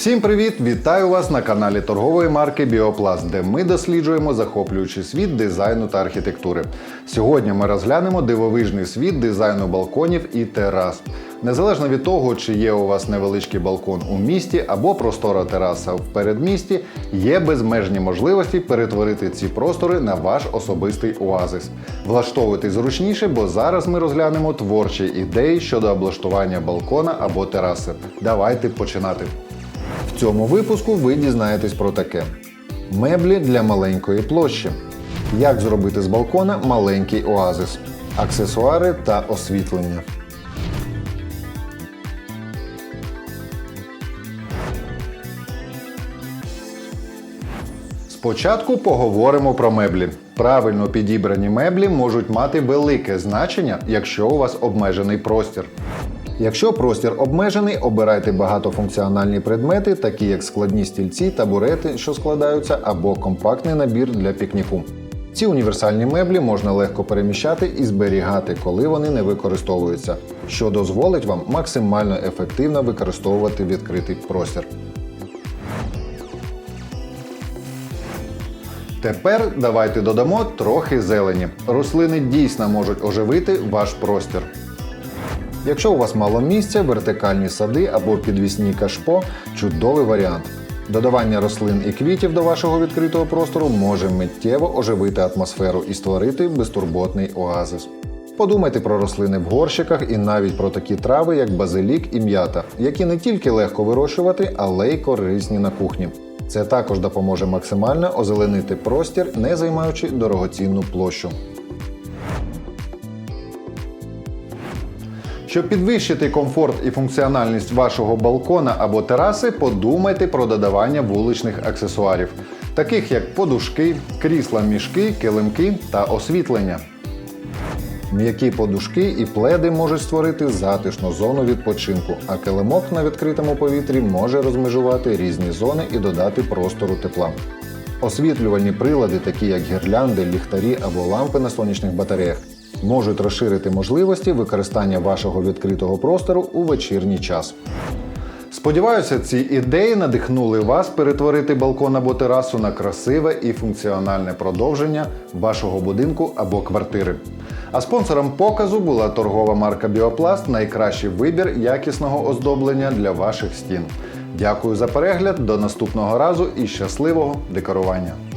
Всім привіт! Вітаю вас на каналі торгової марки Біопласт, де ми досліджуємо захоплюючий світ дизайну та архітектури. Сьогодні ми розглянемо дивовижний світ дизайну балконів і терас. Незалежно від того, чи є у вас невеличкий балкон у місті або простора тераса в передмісті, є безмежні можливості перетворити ці простори на ваш особистий оазис. Влаштовуйтесь зручніше, бо зараз ми розглянемо творчі ідеї щодо облаштування балкона або тераси. Давайте починати. В цьому випуску ви дізнаєтесь про таке: меблі для маленької площі. Як зробити з балкона маленький оазис, аксесуари та освітлення. Спочатку поговоримо про меблі. Правильно підібрані меблі можуть мати велике значення, якщо у вас обмежений простір. Якщо простір обмежений, обирайте багатофункціональні предмети, такі як складні стільці, табурети, що складаються, або компактний набір для пікніку. Ці універсальні меблі можна легко переміщати і зберігати, коли вони не використовуються, що дозволить вам максимально ефективно використовувати відкритий простір. Тепер давайте додамо трохи зелені. Рослини дійсно можуть оживити ваш простір. Якщо у вас мало місця, вертикальні сади або підвісні кашпо чудовий варіант. Додавання рослин і квітів до вашого відкритого простору може миттєво оживити атмосферу і створити безтурботний оазис. Подумайте про рослини в горщиках і навіть про такі трави, як базилік і м'ята, які не тільки легко вирощувати, але й корисні на кухні. Це також допоможе максимально озеленити простір, не займаючи дорогоцінну площу. Щоб підвищити комфорт і функціональність вашого балкона або тераси, подумайте про додавання вуличних аксесуарів, таких як подушки, крісла мішки, килимки та освітлення. М'які подушки і пледи можуть створити затишну зону відпочинку, а килимок на відкритому повітрі може розмежувати різні зони і додати простору тепла. Освітлювальні прилади, такі як гірлянди, ліхтарі або лампи на сонячних батареях, можуть розширити можливості використання вашого відкритого простору у вечірній час. Сподіваюся, ці ідеї надихнули вас перетворити балкон або терасу на красиве і функціональне продовження вашого будинку або квартири. А спонсором показу була торгова марка Біопласт найкращий вибір якісного оздоблення для ваших стін. Дякую за перегляд, до наступного разу і щасливого декорування!